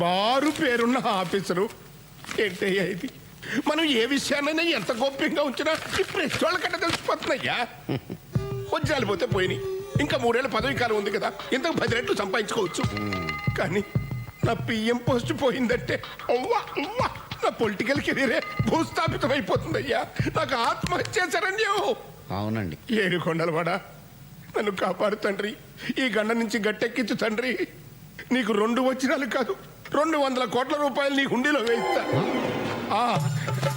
బారు పేరున్న ఆఫీసరు. ఏంటయ్యా ఇది? మనం ఏ విషయాన్నైనా ఎంత గోప్యంగా ఉంచినా ఈ ప్రెస్ వాళ్ళకంటే తెలిసిపోతున్నాయ్యా. వజ్రాలు పోతే పోయినాయి. ఇంకా మూడేళ్ళ పదవి కాలం ఉంది కదా ఇంతకు పది రెట్లు సంపాదించుకోవచ్చు. కానీ నా పిఎం పోస్ట్ పోయిందంటే అవ్వా అవ్వా నా పొలిటికల్ కెరీరే భూస్థాపితం అయిపోతుందయ్యా. నాకు ఆత్మహత్య శరణ్యం. అవునండి. ఏడుకొండలవాడా నన్ను కాపాడు తండ్రి. ఈ గండ నుంచి గట్టెక్కించు తండ్రి. నీకు రెండు వచ్చినాలు కాదు రెండు వందల కోట్ల రూపాయలు నీ హుండీలో వేయిస్తా.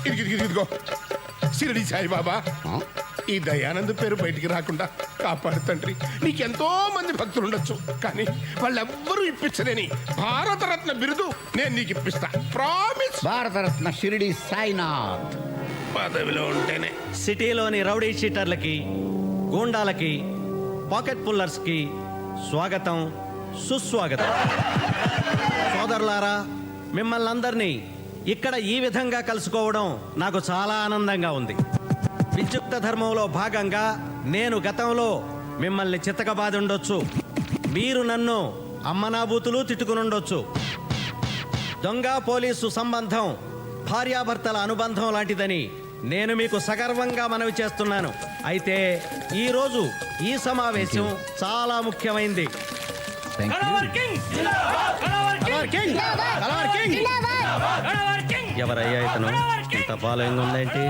ఇదిగో, ఇదిగో, షిరిడి సాయిబాబా? ఈ దయానంద్ పేరు బయటికి రాకుండా కాపాడు తండ్రి. నీకెంతో మంది భక్తులు ఉండొచ్చు కానీ వాళ్ళెవ్వరూ ఇప్పించలేని భారతరత్న బిరుదు నేను నీకు ఇప్పిస్తా. ప్రామిస్ భారతరత్న షిరిడి సాయినాథ్. పదవిలో ఉంటేనే. సిటీలోని రౌడీ షీటర్లకి గూండాలకి పాకెట్ పుల్లర్స్కి స్వాగతం. సుస్వాగతం. సోదరులారా మిమ్మల్ని అందరినీ ఇక్కడ ఈ విధంగా కలుసుకోవడం నాకు చాలా ఆనందంగా ఉంది. విద్యుక్త ధర్మంలో భాగంగా నేను గతంలో మిమ్మల్ని చిత్తకబాది ఉండొచ్చు మీరు నన్ను అమ్మనాబూతులు తిట్టుకునుండొచ్చు. దొంగ పోలీసు సంబంధం భార్యాభర్తల అనుబంధం లాంటిదని నేను మీకు సగర్వంగా మనవి చేస్తున్నాను. అయితే ఈరోజు ఈ సమావేశం చాలా ముఖ్యమైంది. ఎవరయ్యా ఇతను ఇంత ఫాలోయింగ్ ఉందేంటి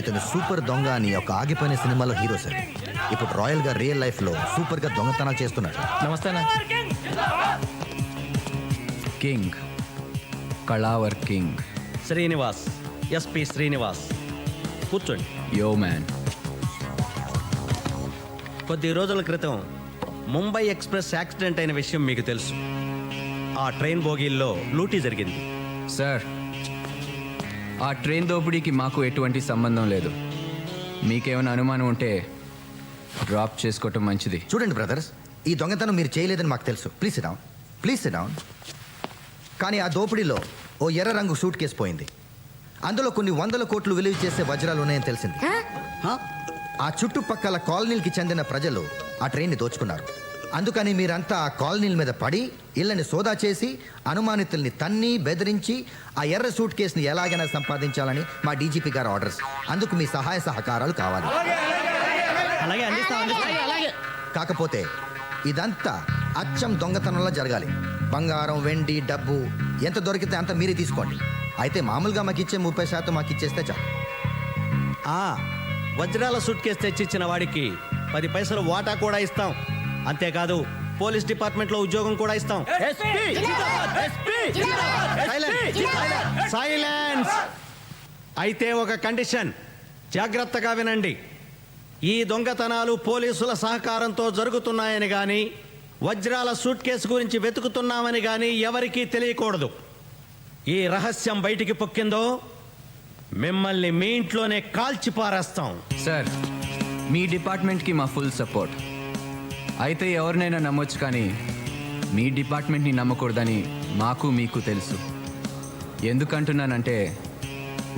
ఇతను సూపర్ దొంగ అని ఒక ఆగిపోయిన సినిమాలో హీరో సార్ ఇప్పుడు రాయల్గా రియల్ లైఫ్లో సూపర్గా దొంగతనాలు చేస్తున్నాడు నమస్తే కింగ్ కళావర్ కింగ్ శ్రీనివాస్ ఎస్పి శ్రీనివాస్ కూర్చోండి యో మ్యాన్ కొద్ది రోజుల క్రితం ముంబై ఎక్స్ప్రెస్ యాక్సిడెంట్ అయిన విషయం మీకు తెలుసు. ఆ ట్రైన్ బోగీల్లో లూటీ జరిగింది. సార్ ఆ ట్రైన్ దోపిడీకి మాకు ఎటువంటి సంబంధం లేదు. మీకేమైనా అనుమానం ఉంటే డ్రాప్ చేసుకోవటం మంచిది. చూడండి బ్రదర్స్ ఈ దొంగతనం మీరు చేయలేదని మాకు తెలుసు. ప్లీజ్ డౌన్ ప్లీజ్ డౌన్ కానీ ఆ దోపిడీలో ఓ ఎర్ర రంగు సూట్ కేసు పోయింది. అందులో కొన్ని వందల కోట్లు విలువ చేసే వజ్రాలు ఉన్నాయని తెలిసింది. హ? ఆ చుట్టుపక్కల కాలనీలకి చెందిన ప్రజలు ఆ ట్రైన్ని దోచుకున్నారు. అందుకని మీరంతా ఆ కాలనీల మీద పడి ఇళ్ళని సోదా చేసి అనుమానితుల్ని తన్ని బెదిరించి ఆ ఎర్ర సూట్ కేసుని ఎలాగైనా సంపాదించాలని మా డీజీపీ గారు ఆర్డర్స్. అందుకు మీ సహాయ సహకారాలు కావాలి. కాకపోతే ఇదంతా అచ్చం దొంగతనంలో జరగాలి. బంగారం వెండి డబ్బు ఎంత దొరికితే అంత మీరే తీసుకోండి. అయితే మామూలుగా మాకు ఇచ్చే ముప్పై శాతం మాకు ఇచ్చేస్తే చాలు. ఆ వజ్రాల సూట్ కేసు తెచ్చిచ్చిన వాడికి పది పైసలు వాటా కూడా ఇస్తాం. అంతేకాదు పోలీస్ డిపార్ట్మెంట్లో ఉద్యోగం కూడా ఇస్తాం. సైలెన్స్ అయితే ఒక కండిషన్ జాగ్రత్తగా వినండి. ఈ దొంగతనాలు పోలీసుల సహకారంతో జరుగుతున్నాయని గాని వజ్రాల సూట్ కేసు గురించి వెతుకుతున్నామని గాని ఎవరికీ తెలియకూడదు. ఈ రహస్యం బయటికి పొక్కిందో మిమ్మల్ని మీ ఇంట్లోనే కాల్చి పారేస్తాం సార్ మీ డిపార్ట్మెంట్కి మా ఫుల్ సపోర్ట్. అయితే ఎవరినైనా నమ్మొచ్చు కానీ మీ డిపార్ట్మెంట్ని నమ్మకూడదని మాకు మీకు తెలుసు. ఎందుకంటున్నానంటే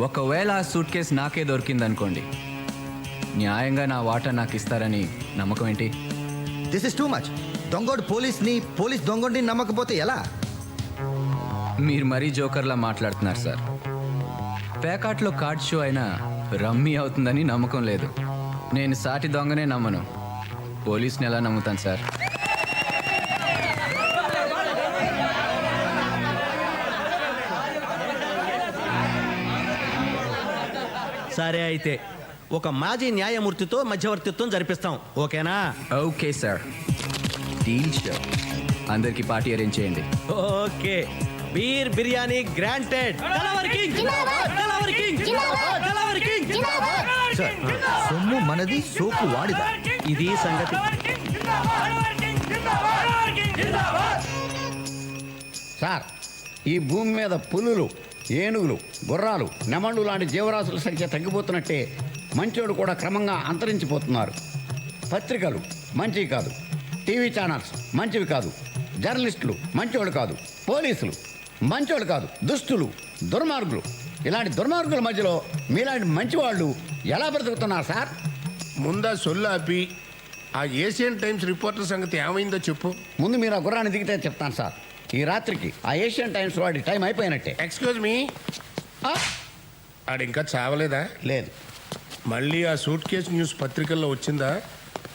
ఒకవేళ ఆ సూట్ కేసు నాకే దొరికిందనుకోండి న్యాయంగా నా వాటా నాకు ఇస్తారని నమ్మకం ఏంటి? దిస్ ఇస్ టూ మచ్ దొంగోడు పోలీస్ని పోలీస్ దొంగోడిని నమ్మకపోతే ఎలా? మీరు మరీ జోకర్లా మాట్లాడుతున్నారు సార్. పేకాట్లో కార్డ్ షో అయినా రమ్మీ అవుతుందని నమ్మకం లేదు. నేను సాటి దొంగనే నమ్మను. పోలీస్ని ఎలా నమ్ముతాను సార్? సరే అయితే ఒక మాజీ న్యాయమూర్తితో మధ్యవర్తిత్వం జరిపిస్తాం. ఓకేనా? Okay sir. డీల్ షో అందరికి పార్టీ అరేంజ్ చేయండి. Okay. Beer biryani granted. Sir సొమ్ము మనది సోపు వాడిదా? ఇది సంగతి. సార్ ఈ భూమి మీద పులులు ఏనుగులు గుర్రాలు నెమళ్ళు లాంటి జీవరాశుల సంఖ్య తగ్గిపోతున్నట్టే మంచోడు కూడా క్రమంగా అంతరించిపోతున్నారు. పత్రికలు మంచివి కాదు. టీవీ ఛానల్స్ మంచివి కాదు. జర్నలిస్టులు మంచోళ్ళు కాదు. పోలీసులు మంచోళ్ళు కాదు దుస్తులు దుర్మార్గులు. ఇలాంటి దుర్మార్గుల మధ్యలో మీలాంటి మంచివాళ్ళు ఎలా బ్రతుకుతున్నారు సార్? ముందా సొల్లాపి ఆ ఏషియన్ టైమ్స్ రిపోర్టర్ సంగతి ఏమైందో చెప్పు. ముందు మీరు ఆ గుర్రాన్ని దిగితే చెప్తాను సార్. ఈ రాత్రికి ఆ ఏషియన్ టైమ్స్ వాడి టైం అయిపోయినట్టే. Excuse me? ఆడు ఇంకా చావలేదా? లేదు. మళ్ళీ ఆ సూట్ కేసు న్యూస్ పత్రికల్లో వచ్చిందా?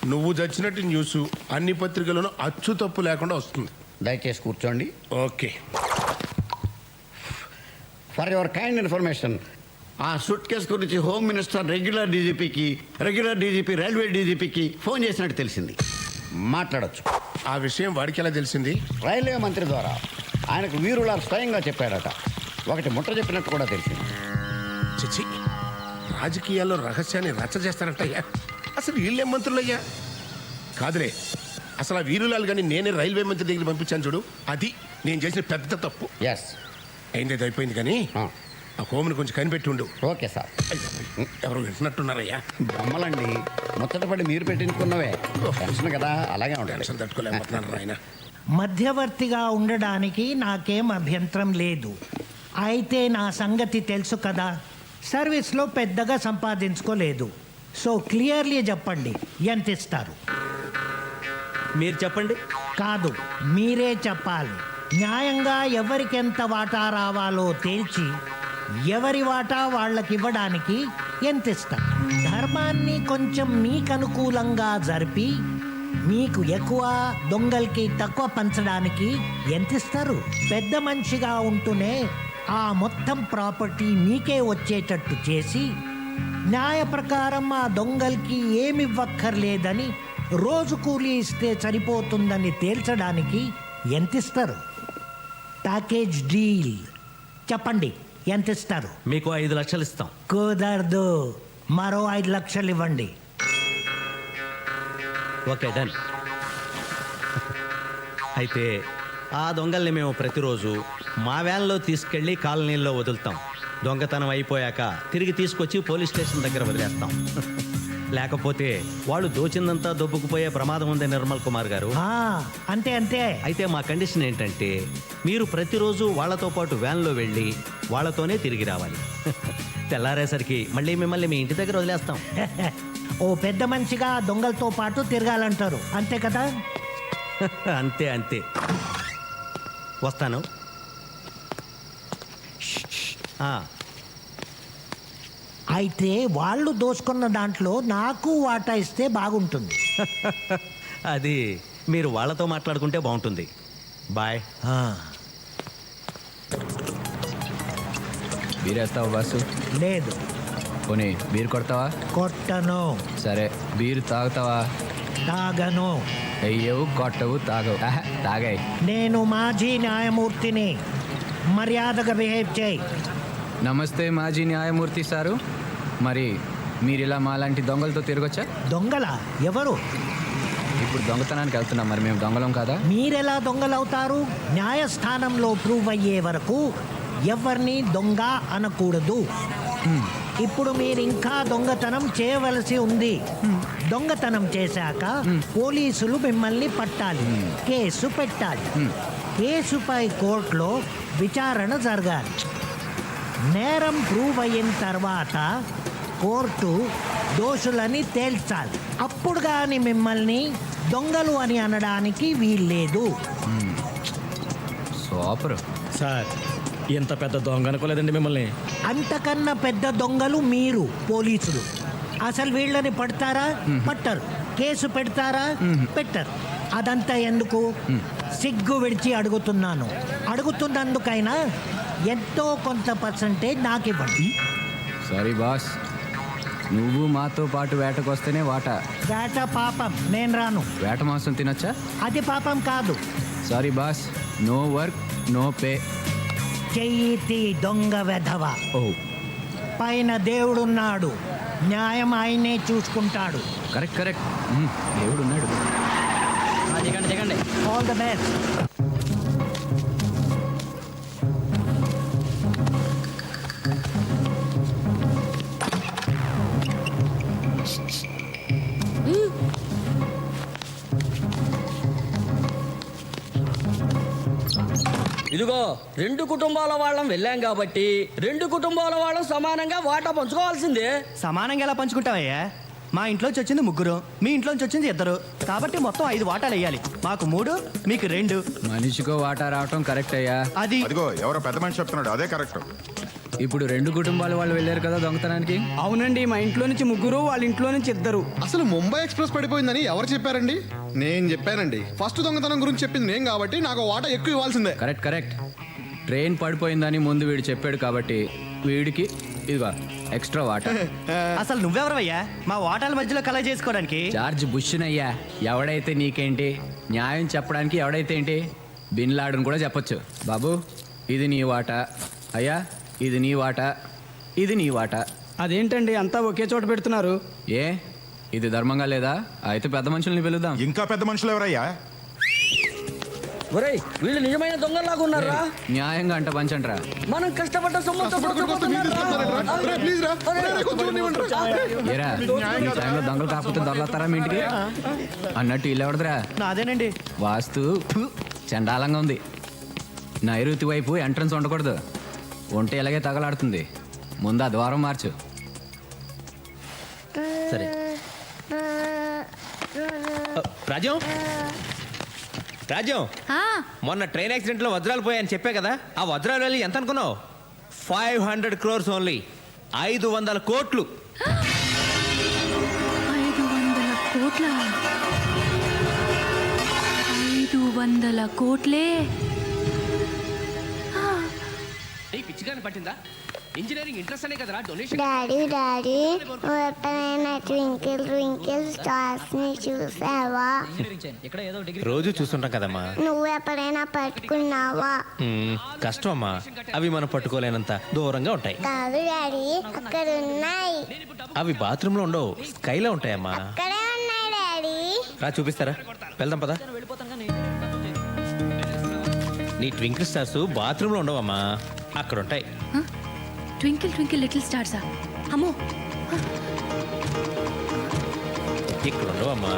నువ్వు చచ్చినట్టు న్యూస్ అన్ని పత్రికల్లోనూ అచ్చు తప్పు లేకుండా వస్తుంది. దయచేసి కూర్చోండి. Okay. For your kind information ఆ సూట్ కేసు గురించి హోమ్ మినిస్టర్ రెగ్యులర్ డీజీపీకి రెగ్యులర్ డీజీపీ రైల్వే డీజీపీకి ఫోన్ చేసినట్టు తెలిసింది. మాట్లాడొచ్చు. ఆ విషయం వాడికి ఎలా తెలిసింది? రైల్వే మంత్రి ద్వారా ఆయనకు వీరులా స్వయంగా చెప్పాడట ఒకటి ముట్ట చెప్పినట్టు కూడా తెలిసింది. చిచి రాజకీయాల్లో రహస్యాన్ని రచ్చ చేస్తారంటయ్యా. అసలు వీళ్ళేం మంత్రులయ్యా? కాదులే అసలు ఆ వీరులాలు కానీ నేనే రైల్వే మంత్రి దగ్గర పంపించాను చూడు. అది నేను చేసిన పెద్ద తప్పు. ఎస్ అయింది అది అయిపోయింది కానీ ఆ. హోమ్ని కొంచెం కనిపెట్టి ఉండు ఓకే సార్. ఎవరు వింటున్నట్టున్నారయ్యా. బొమ్మలండి. ముచ్చటపడి మీరు పెట్టించుకున్నవే. టెన్షన్ కదా అలాగే ఉండాలి. టెన్షన్ తట్టుకోలేకపోతున్నాను ఆయన. మధ్యవర్తిగా ఉండడానికి నాకేం అభ్యంతరం లేదు. అయితే నా సంగతి తెలుసు కదా. సర్వీస్లో పెద్దగా సంపాదించుకోలేదు. సో క్లియర్లీ చెప్పండి ఎంత ఇస్తారు మీరు చెప్పండి. కాదు మీరే చెప్పాలి. న్యాయంగా ఎవరికెంత వాటా రావాలో తేల్చి ఎవరి వాటా వాళ్ళకి ఇవ్వడానికి ఎంత ధర్మాన్ని కొంచెం మీకు అనుకూలంగా జరిపి మీకు ఎక్కువ దొంగలకి తక్కువ పంచడానికి ఎంత ఇస్తారు పెద్ద మనిషిగా ఉంటూనే ఆ మొత్తం ప్రాపర్టీ మీకే వచ్చేటట్టు చేసి న్యాయ ప్రకారం ఆ దొంగలకి ఏమివ్వక్కర్లేదని రోజు కూలీ ఇస్తే సరిపోతుందని తేల్చడానికి ఎంత ఇస్తారు ప్యాకేజ్ డీల్. చెప్పండి ఎంత ఇస్తారు? మీకు ఐదు లక్షలు ఇస్తాం. కుదరదు. మరో ఐదు లక్షలు ఇవ్వండి. ఓకే డన్ అయితే ఆ దొంగల్ని మేము ప్రతిరోజు మా వ్యాన్లో తీసుకెళ్ళి కాలనీల్లో వదులుతాం. దొంగతనం అయిపోయాక తిరిగి తీసుకొచ్చి పోలీస్ స్టేషన్ దగ్గర వదిలేస్తాం. లేకపోతే వాళ్ళు దోచిందంతా దొబ్బుకుపోయే ప్రమాదం ఉంది నిర్మల్ కుమార్ గారు. ఆ, అంతే అంతే. అయితే మా కండిషన్ ఏంటంటే మీరు ప్రతిరోజు వాళ్ళతో పాటు వ్యాన్లో వెళ్ళి వాళ్ళతోనే తిరిగి రావాలి. తెల్లారేసరికి మళ్ళీ మిమ్మల్ని మీ ఇంటి దగ్గర వదిలేస్తాం. ఓ పెద్ద మనిషిగా దొంగలతో పాటు తిరగాలంటారు. అంతే కదా? అంతే అంతే. వస్తాను. ఆ, అయితే వాళ్ళు దోచుకున్న దాంట్లో నాకు వాటా ఇస్తే బాగుంటుంది. అది మీరు వాళ్ళతో మాట్లాడుకుంటే బాగుంటుంది. బాయ్. ఆ, బీరేస్తావా బాసు? లేదు. పోనీ బీరు కొడతావా? కొట్టను. సరే బీరు తాగుతావా? తాగను. వెయ్యవు కొట్టవు తాగవు. తాగాయి. నేను మాజీ న్యాయమూర్తిని మర్యాదగా బిహేవ్ చేయి. నమస్తే మాజీ న్యాయమూర్తి సారు. మరి మీరు ఇలా మాలాంటి దొంగలతో తిరగొచ్చా? దొంగల? ఎవరు? ఇప్పుడు దొంగతనానికి వెళ్తున్నాం మరి మేము దొంగలం కదా? మీరెలా దొంగలవుతారు? న్యాయస్థానంలో ప్రూవ్ అయ్యే వరకు ఎవరిని దొంగ అనకూడదు. ఇప్పుడు మీరు ఇంకా దొంగతనం చేయవలసి ఉంది. దొంగతనం చేశాక పోలీసులు మిమ్మల్ని పట్టాలి. కేసు పెట్టాలి. కేసుపై కోర్టులో విచారణ జరగాలి. నేరం ప్రూవ్ అయిన తర్వాత కోర్టు దోషులని తేల్చాలి. అప్పుడు కానీ మిమ్మల్ని దొంగలు అని అనడానికి వీల్లేదు. సూపర్. సార్ ఇంత పెద్ద దొంగ అనుకోలేదండి మిమ్మల్ని. అంతకన్నా పెద్ద దొంగలు మీరు పోలీసులు. అసలు వీళ్ళని పడతారా? పట్టరు. కేసు పెడతారా? పెట్టరు. అదంతా ఎందుకు? సిగ్గు విడిచి అడుగుతున్నాను. అడుగుతున్నందుకైనా ఎంతో కొంత పర్సంటేజ్ నాకు ఇవ్వండి సారీ బాస్. నువ్వు మాతో పాటు వేటకు వస్తేనే వాటా. వేట పాపం. నేను రాను. వేట మాంసం తినొచ్చా? అది పాపం కాదు. Sorry boss no work no pay. చెయ్యి తీ దొంగ వెధవ. ఓ. పైన దేవుడున్నాడు. న్యాయం ఆయనే చూసుకుంటాడు. Correct correct. మ్మ్, దేవుడు ఉన్నాడు దిగండి దిగండి ఆల్ ద బెస్ట్ ఇదిగో రెండు కుటుంబాల వాళ్ళం వెళ్ళాం కాబట్టి రెండు కుటుంబాల వాళ్ళం సమానంగా వాటా పంచుకోవాల్సిందే. సమానంగా ఎలా పంచుకుంటావయ్యా? మా ఇంట్లోంచి వచ్చింది ముగ్గురు మీ ఇంట్లోంచి వచ్చింది ఇద్దరు. కాబట్టి మొత్తం ఐదు వాటాలు వేయాలి. మాకు మూడు మీకు రెండు. మనిషికో వాటా రావటం కరెక్ట్ అయ్యా అది అదిగో ఎవరో పెద్ద మనిషి చెప్తున్నాడు అదే కరెక్ట్. ఇప్పుడు రెండు కుటుంబాల వాళ్ళు వెళ్ళారు కదా దొంగతనానికి? అవునండి మా ఇంట్లో నుంచి ముగ్గురు వాళ్ళ ఇంట్లో నుంచి ఇద్దరు. అసలు ముంబై ఎక్స్ప్రెస్ పడిపోయిందని ఎవరు చెప్పారండి? నేను చెప్పానండి. ఫస్ట్ దొంగతనం గురించి చెప్పింది నేను కాబట్టి నాకు వాటా ఎక్కువ ఇవ్వాల్సిందే. Correct correct. ట్రైన్ పడిపోయిందని ముందు వీడు చెప్పాడు కాబట్టి వీడికి ఇదిగో ఎక్స్ట్రా వాటర్ అసలు నువ్వెవరవయ్యా? మా వాటాల మధ్యలో కలగ చేసుకోవడానికి. జార్జ్ బుష్నయ్యా ఎవడైతే నీకేంటి? న్యాయం చెప్పడానికి ఎవడైతే ఏంటి? బిన్ లాడన్ కూడా చెప్పొచ్చు. బాబు ఇది నీ వాట. అయ్యా ఇది నీ వాట ఇది నీ వాట. అదేంటండి అంతా ఒకే చోట పెడుతున్నారు? ఏ? ఇది ధర్మంగా లేదా? అయితే పెద్ద మనుషుల్ని పిలుద్దాం. ఇంకా పెద్ద మనుషులు ఎవరయ్యా? ఒరేయ్ వీళ్ళు నిజమైన దొంగలాగా ఉన్నారా న్యాయంగా అంట పంచంట్రా మనం కష్టపడ్డ సొమ్ము దొంగలు కాకపోతే దొరలతారా మీ ఇంటికి? అన్నట్టు ఇల్లు ఎవడదురా నాదేనండి. వాస్తు చండాలంగా ఉంది. నైరుతి వైపు ఎంట్రన్స్ ఉండకూడదు. ఒంటి ఇలాగే తగలాడుతుంది. ముందు ఆ ద్వారం మార్చు. సరే. రాజ్యం రాజ్యం మొన్న ట్రైన్ యాక్సిడెంట్లో వజ్రాలు పోయాయని చెప్పే కదా ఆ వజ్రాలు వెళ్ళి ఎంత అనుకున్నావు? Five hundred crores only. ఐదు వందల కోట్లు. ఐదు వందల కోట్ల? ఐదు వందల కోట్లే? పిచ్చిగాని పట్టిందా? ఇంజనీరింగ్ ఇంట్రెస్ట్ అనే కదరా డొనేషన్ డాడీ డాడీ ఎప్పుడైనా ట్వింకిల్ ట్వింకిల్ స్టార్స్ని చూసావా? ఇక్కడ ఏదో డిగ్రీ రోజు చూస్తుంటాం కదమ్మా. నువ్వు ఎప్పుడైనా పట్టుకున్నావా? మ్మ్, కష్టం అమ్మా అవి మనం పట్టుకోలేనంత దూరంగా ఉంటాయి. కాదు డాడీ అక్కడ ఉన్నాయి. అవి బాత్రూంలో ఉండవు స్కైలో ఉంటాయమ్మా. అక్కడే ఉన్నాయి డాడీ. రా చూపిస్తారా? వెళ్దాం పదా. నీ ట్వింకిల్ స్టార్స్ బాత్రూంలో ఉండవమ్మా. అక్కడ ఉంటాయి ట్వింకిల్ ట్వింకిల్ లిటిల్ స్టార్సా? అమ్మో! ఇక్కడ ఉండవమ్మా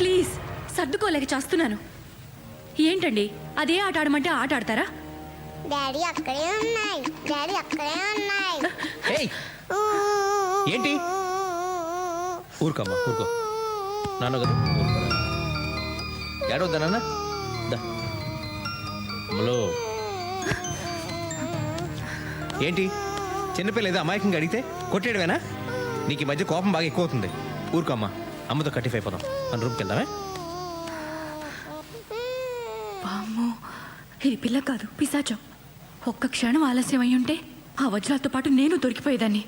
ప్లీజ్ సర్దుకోలేక చేస్తున్నాను. ఏంటండి? అదే ఆట ఆడమంటే ఆట ఆడతారా? డాడీ అక్కడే ఉన్నాయి. డాడీ అక్కడే ఉన్నాయి. ఏంటి? ఊరుకోమ్మా ఊరుకో. నాన్న కదా? ఏడవద్దా నాన్న? అమ్మలో. ఏంటి? చిన్నపిల్ల ఏదో అమాయకంగా అడిగితే కొట్టేడువేనా నీకు ఈ మధ్య కోపం బాగా ఎక్కువ అవుతుంది ఊరుకోమ్మా అమ్మతో కట్టిఫ్ అయిపోదాం. మన రూమ్కి వెళ్దామే? వామ్మో ఇది పిల్ల కాదు పిశాచం. ఒక్క క్షణం ఆలస్యం అయి ఉంటే ఆ వజ్రాలతో పాటు నేను దొరికిపోయేదాన్ని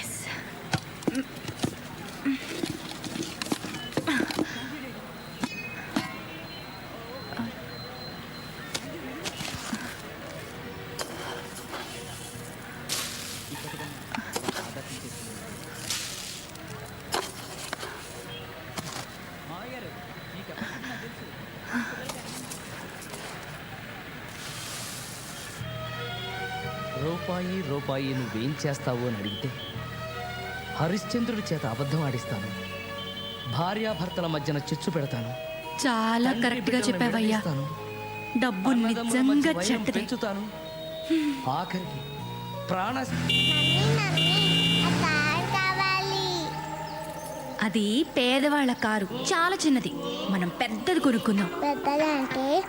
ఎస్ రూపాయి రూపాయి నువ్వేం చేస్తావు అని అడిగితే హరిశ్చంద్రుడి చేత అబద్ధం ఆడిస్తాను. భార్యాభర్తల మధ్యన చిచ్చు పెడతాను. చాలా కరెక్ట్గా చెప్పావయ్యా. డబ్బు నిజంగా ఆఖరికి ప్రాణ అది పేదవాళ్ళ కారు. చాలా చిన్నది. మనం పెద్దది కొనుక్కుందాం. పెద్దదంటే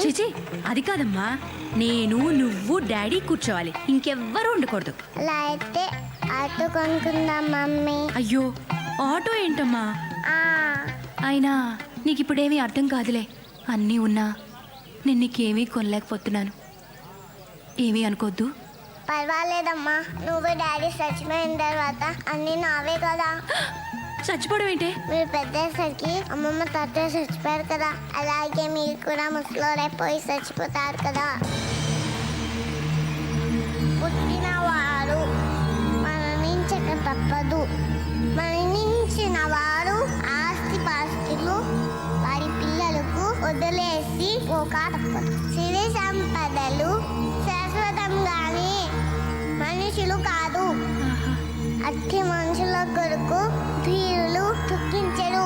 చిచి అది కాదమ్మా. నేను నువ్వు డాడీ కూర్చోవాలి. ఇంకెవ్వరూ ఉండకూడదు. అలా అయితే ఆటో కొనుక్కుందాం మమ్మీ. అయ్యో ఆటో ఏంటమ్మా? అయినా నీకు ఇప్పుడేమీ అర్థం కాదులే. అన్నీ ఉన్నా నేను నీకేమీ కొనలేకపోతున్నాను. ఏమీ అనుకోవద్దు పర్వాలేదమ్మా. నువ్వు డాడీ చచ్చిపోయిన తర్వాత అన్ని నావే కదా. చచ్చిపోవడం ఏంటి? మీరు పెద్దసరికి అమ్మమ్మ తాతయ్య చచ్చిపోయారు కదా. అలాగే మీరు కూడా ముసలోరైపోయి చచ్చిపోతారు కదా. పుట్టినవారు మరణించక తప్పదు. మరణించిన వారు ఆస్తి పాస్తులు వారి పిల్లలకు వదిలేసి పోక తప్పదు. సిరి సంపదలు మనుషులు కాదు. అట్టి మనుషుల కొరకు ధీరులు దుఃఖించరు.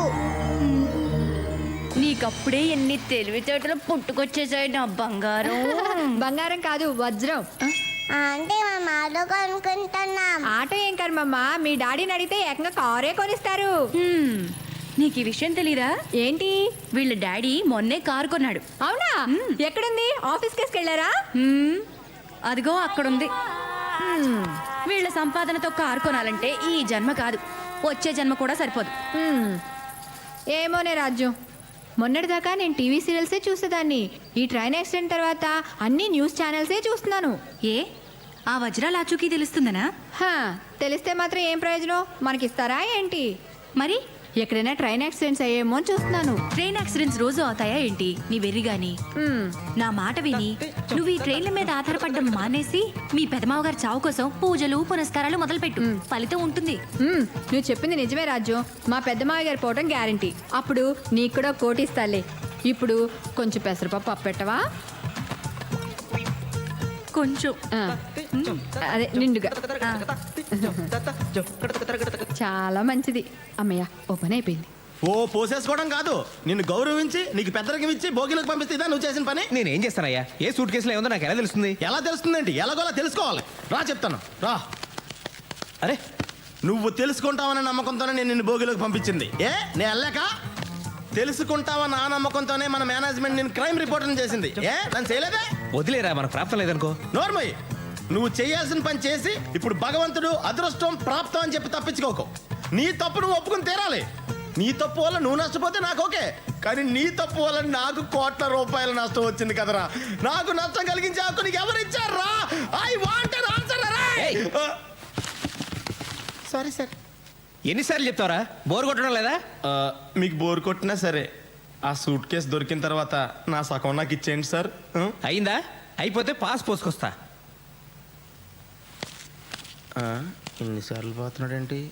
నీకప్పుడే ఎన్ని తెలివితేటలు పుట్టుకొచ్చేసాయి నా బంగారం. బంగారం కాదు వజ్రం. అంటే మేము ఆటో కొనుక్కుంటున్నాం. ఆటో ఏం కర్మమ్మా మీ డాడీని అడిగితే ఏకంగా కారే కొనిస్తారు. నీకు ఈ విషయం తెలీదా? ఏంటి? వీళ్ళ డాడీ మొన్నే కారు కొన్నాడు. అవునా? ఎక్కడుంది? ఆఫీస్ కేసుకు వెళ్ళారా. అదిగో అక్కడుంది. వీళ్ళ సంపాదనతో కారు కొనాలంటే ఈ జన్మ కాదు. వచ్చే జన్మ కూడా సరిపోదు. ఏమోనే రాజ్యం మొన్నటిదాకా నేను టీవీ సీరియల్సే చూసేదాన్ని. ఈ ట్రైన్ యాక్సిడెంట్ తర్వాత అన్ని న్యూస్ ఛానల్సే చూస్తున్నాను. ఏ? ఆ వజ్రాల ఆచూకీ తెలుస్తుందనా? హా, తెలిస్తే మాత్రం ఏం ప్రయోజనం? మనకిస్తారా ఏంటి? మరి? ఎక్కడైనా ట్రైన్ యాక్సిడెంట్స్ అయ్యేమో అని చూస్తున్నాను. ట్రైన్ యాక్సిడెంట్స్ రోజు అవుతాయా ఏంటి? నీ వెర్రి గాని? మ్మ్. నా మాట విని నువ్వు ఈ ట్రైన్ల మీద ఆధారపడడం మానేసి మీ పెదమావ గారి చావు కోసం పూజలు పునస్కారాలు మొదలుపెట్టు. ఫలితం ఉంటుంది. మ్మ్, నువ్వు చెప్పింది నిజమే రాజు. మా పెద్దమావి గారు పోవటం గ్యారంటీ. అప్పుడు నీకు కూడా కోటి ఇస్తాలే. ఇప్పుడు కొంచెం పెసరపప్పు అప్పెట్టవా? కొంచెం. అదే నిండుగా. చాలా మంచిది అమ్మయ్య ఓ పని అయిపోయింది ఓ పోసేసుకోవడం కాదు నిన్ను గౌరవించి నీకు పెద్దరికం ఇచ్చి భోగిలకు పంపిస్తే ఇదా నువ్వు చేసిన పని నేనేం చేస్తానయ్యా ఏ సూట్ కేసులో ఏముందో నాకు ఎలా తెలుస్తుంది ఎలా తెలుస్తుందేంటి ఎలాగోలా తెలుసుకోవాలి రా చెప్తాను రా అరే నువ్వు తెలుసుకుంటావన్న నమ్మకంతోనే నేను నిన్ను భోగిలోకి పంపించింది ఏ నేను వెళ్ళాక తెలుసుకుంటావన్న ఆ నమ్మకంతోనే మన మేనేజ్మెంట్ నేను క్రైమ్ రిపోర్టర్ చేసింది? ఏ? నన్ను చేయలేదే? వదిలేరా మనకు ప్రాప్తం లేదనుకో. నోర్మయ్య నువ్వు చేయాల్సిన పని చేసి ఇప్పుడు భగవంతుడు అదృష్టం ప్రాప్తం అని చెప్పి తప్పించుకోకు. నీ తప్పు నువ్వు ఒప్పుకుని తీరాలి. నీ తప్పు వల్ల నువ్వు నష్టపోతే నాకు ఓకే. కానీ నీ తప్పు వల్ల నాకు కోట్ల రూపాయల నష్టం వచ్చింది కదరా. నాకు నష్టం కలిగించే హక్కు నీకు ఎవరు ఇచ్చారా? I want answer sorry sir ఎన్నిసార్లు చెప్తావరా బోర్ కొట్టడం లేదా? మీకు బోర్ కొట్టినా సరే ఆ సూట్ కేసు దొరికిన తర్వాత నా సగం నాకు ఇచ్చేయండి సార్. ఆ? అయిందా? అయిపోతే పాస్ పోసుకొస్తా. ఆ, ఎన్నిసార్లు పోతున్నాడేంటి?